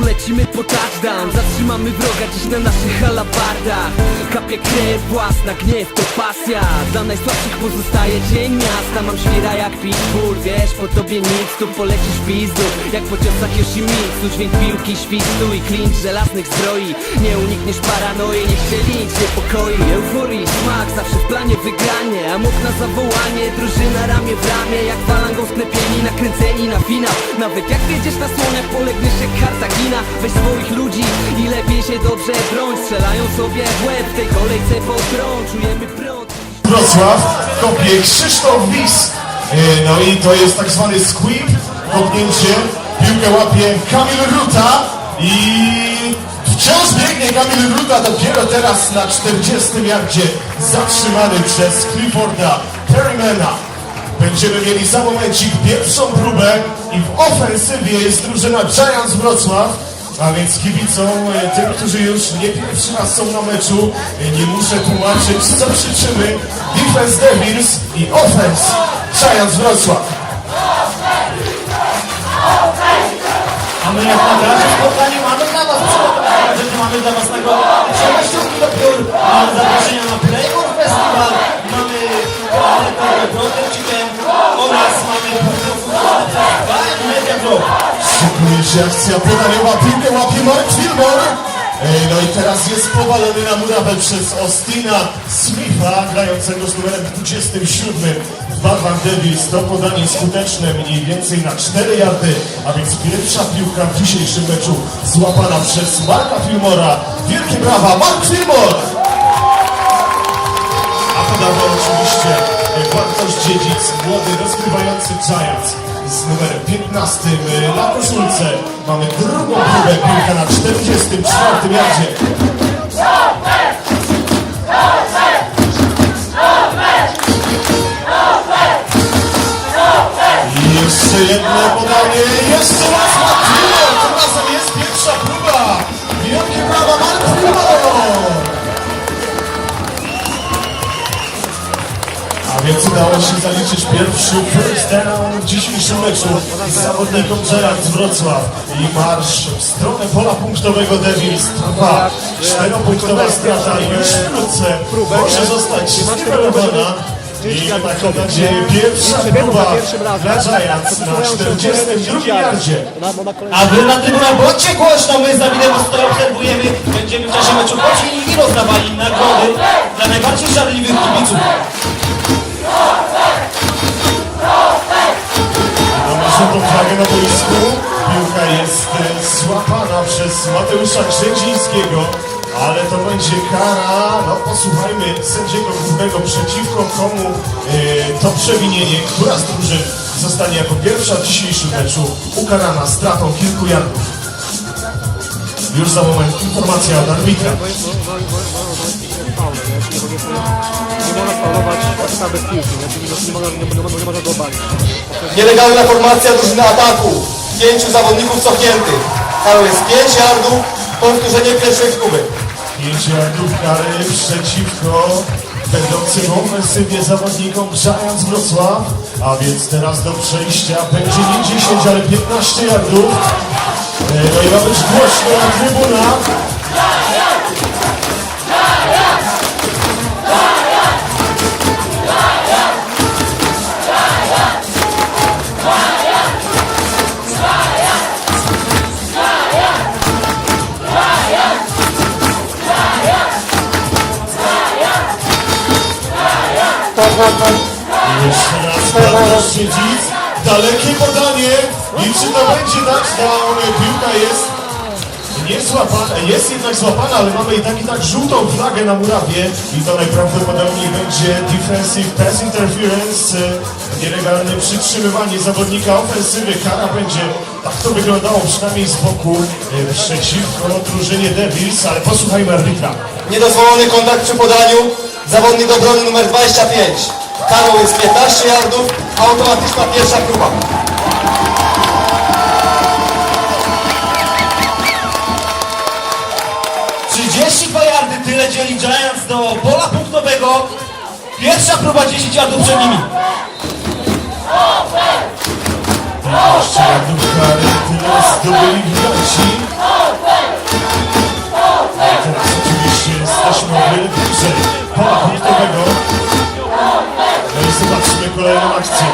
lecimy po touchdown Zatrzymamy wroga dziś na naszych halabardach. Kapie krew własna, gniew to pasja. Dla najsłabszych pozostaje dzień miasta. Mam świra jak pitbull, wiesz, po tobie nic. Tu polecisz pizdu, jak po ciosach Yoshimitsu. Dźwięk piłki, świstu i klincz żelaznych zbroi. Nie unikniesz paranoi, nie chcieli nic niepokoi. Euforii, smak, zawsze w planie wygranie. Amok na zawołanie, drużyna ramię w ramię. Jak falangą sklepieni, nakręceni na finał. Nawet jak wiedziesz na słoniach, się dobrze broń Strzelają sobie w łeb, w tej kolejce Czujemy prąd Wrocław kopie Krzysztof Wis. E, No i to jest tak zwany squib, kopnięcie. Piłkę łapie Kamil Ruta i wciąż biegnie Kamil Ruta dopiero teraz na 40 jardzie zatrzymany przez Clifforda Perrymana. Będziemy mieli za momencik pierwszą próbę i w ofensywie jest drużyna Giants Wrocław. A więc kibicom, e, tym, którzy już nie pierwszy raz są na meczu, e, nie muszę tłumaczyć, co krzyczymy. Defense Devils i offense Giants Wrocław. A my jak na spotkanie mamy dla Was przygotowane, że mamy dla Was nagrodę. Przełaściówki do piór, mamy zaproszenia na Playboy Festival, mamy koncertowe prototypem oraz mamy. Szykuje się akcja podaniowa, piłkę łapie Mark Fillmore. E, No i teraz jest powalony na murawę przez Austina Smitha, grającego z numerem 27 w barwach Devils. To podanie skuteczne, mniej więcej na 4 yardy, a więc pierwsza piłka w dzisiejszym meczu złapana przez Marka Fillmora. Wielkie brawa, Mark Fillmore! A podawał oczywiście Bartosz Dziedzic, młody, rozgrywający Giants z numerem 15 e, na koszulce. Mamy drugą próbę, piłka na 44 jardzie. I jeszcze jedno podanie, jeszcze raz więc udało się zaliczyć pierwszy down w dzisiejszym meczu z zawodnikom Giants Wrocław i marsz w stronę pola punktowego Devils trwa. Czteropunktowa strata już wkrótce może zostać zniwelowana. I taką nadzieję pierwsza próba dla Giants na 42 yardzie. A Wy na trybunach bądźcie głośno, my za wideo obserwujemy. Będziemy w czasie meczu chodzili i rozdawali nagrody dla najbardziej żarliwych Piłka jest e, złapana przez Mateusza Grzędzińskiego, ale to będzie kara. No posłuchajmy sędziego głównego przeciwko komu e, to przewinienie, która z drużyn zostanie jako pierwsza w dzisiejszym meczu ukarana stratą kilku yardów. Już za moment informacja od arbitra. Nie można faulować bez piłki, znaczy nie, nie, można, nie, nie, nie można go obalić. Nielegalna formacja drużyny ataku. Pięciu zawodników cofniętych. Karo jest 5 yardów, powtórzenie pierwszej próby. 5 yardów kary przeciwko będącym w ofensywie zawodnikom Giants Wrocław. A więc teraz do przejścia będzie nie 10, ale 15 yardów. E, No i ma być głośno na trybunach. Jeszcze raz Bartosz Dziedzic. Dalekie podanie. I czy to będzie touchdown? Piłka jest niezłapana. Jest jednak złapana, ale mamy i tak i tak żółtą flagę na murawie. I to najprawdopodobniej będzie defensive pass interference. e, Nielegalne przytrzymywanie zawodnika ofensywy. Kara będzie, tak to wyglądało przynajmniej z boku, e, przeciwko drużynie Devils. Ale posłuchajmy arbitra. Niedozwolony kontakt przy podaniu. Zawodnik obrony numer 25. Karą jest 15 yardów, automatyczna pierwsza próba. 30 pojardy, tyle dzieli Giants do pola punktowego. Pierwsza próba 10 jardów przed nimi. Teraz oczywiście jesteśmy o wiele pola punktowego. Zobaczymy kolejną akcję.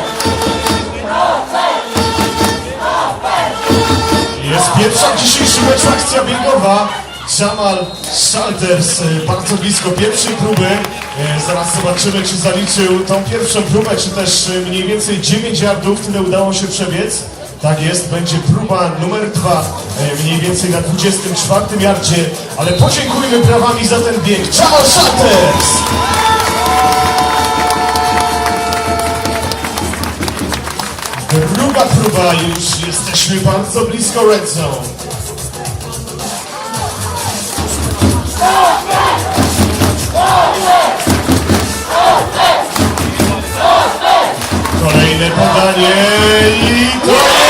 Jest pierwsza dzisiejszy mecz akcja biegowa. Jamal Shalters e, bardzo blisko pierwszej próby. E, Zaraz zobaczymy, czy zaliczył tą pierwszą próbę, czy też e, mniej więcej 9 yardów, tyle udało się przebiec. Tak jest, będzie próba numer dwa, e, mniej więcej na 24 yardzie, ale podziękujmy brawami za ten bieg. Jamal Shalters! Druga próba, już jesteśmy bardzo blisko red zone. Kolejne podanie i to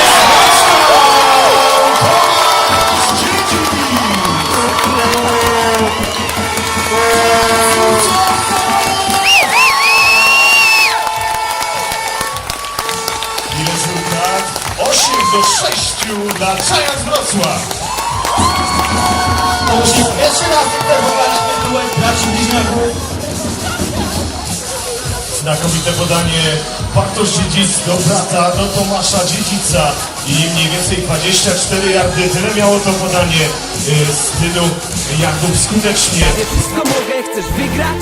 rezultat 8 do 6 dla Giants Wrocław. Pierwszy raz, jak obserwowaliśmy duet braci bliźniaków. Znakomite podanie Bartosz Dziedzic do brata, do Tomasza Dziedzica i mniej więcej 24 yardy, tyle miało to podanie y, z tylu yardów skutecznie. Wszystko mogę, chcesz wygrać?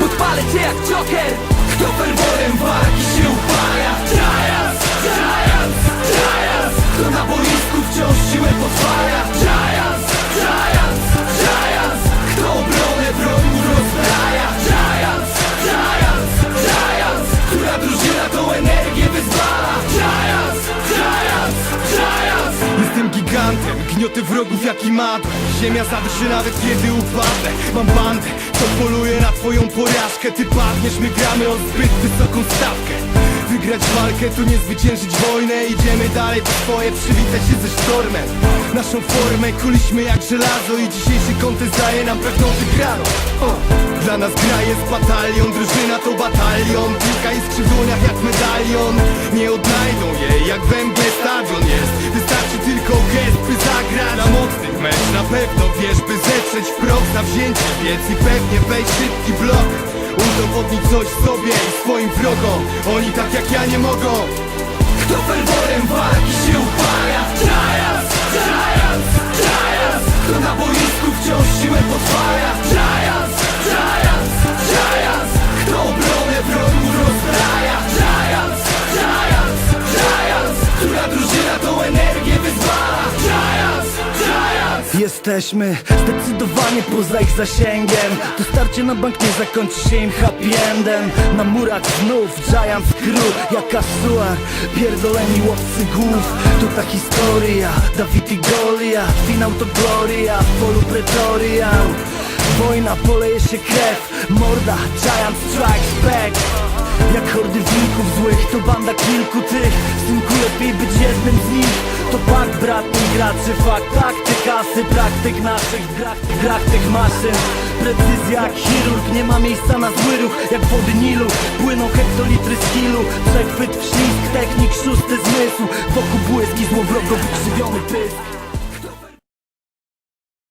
Podpalę cię jak Joker Kto ferworem walki się upaja Giants, Giants, Giants Kto na boisku wciąż siłę Giants, Giants, madło Ziemia zadrży nawet kiedy upadnę. Mam bandę, co poluje na twoją porażkę. Ty padniesz, my gramy o zbyt wysoką stawkę. Wygrać walkę to nie zwyciężyć wojnę. Idziemy dalej po swoje, przywitać się ze sztormem. Naszą formę kuliśmy jak żelazo I dzisiejszy kontest daje nam pewną wygraną. O. Dla nas gra jest batalion, drużyna to batalion. Piłka jest przy dłoniach jak medalion. Nie odnajdą jej, jak węgle stadion jest. Wystarczy tylko gest, by zagrać. Na mocnych mecz Na pewno wiesz, by zetrzeć wprost na wzięcie Więc i pewnie wejść szybki blok. Udowodnić coś sobie i swoim wrogom. Oni tak jak ja nie mogą. Kto ferworem walki się upaja Jesteśmy zdecydowanie poza ich zasięgiem. To starcie na bank nie zakończy się im happy endem. Na murach znów Giants crew jak Asuar Pierdoleni łowcy głów To ta historia. Dawid i Goliat Finał to gloria. W polu Pretoria Wojna, poleje się krew Morda, Giant strikes back jak hordy wilków złych, to banda kilku tych. Synku lepiej być jednym z nich. To pak brat tych graczy, fakt. Taktyk kasy Praktyk naszych. Grach, grach tych maszyn. Precyzja jak chirurg, nie ma miejsca na zły ruch. Jak wody Nilu, płyną hektolitry skillu Przechwyt w ślizg, technik, szósty zmysł. Wokół błyski, złowrogo wykrzywiony pysk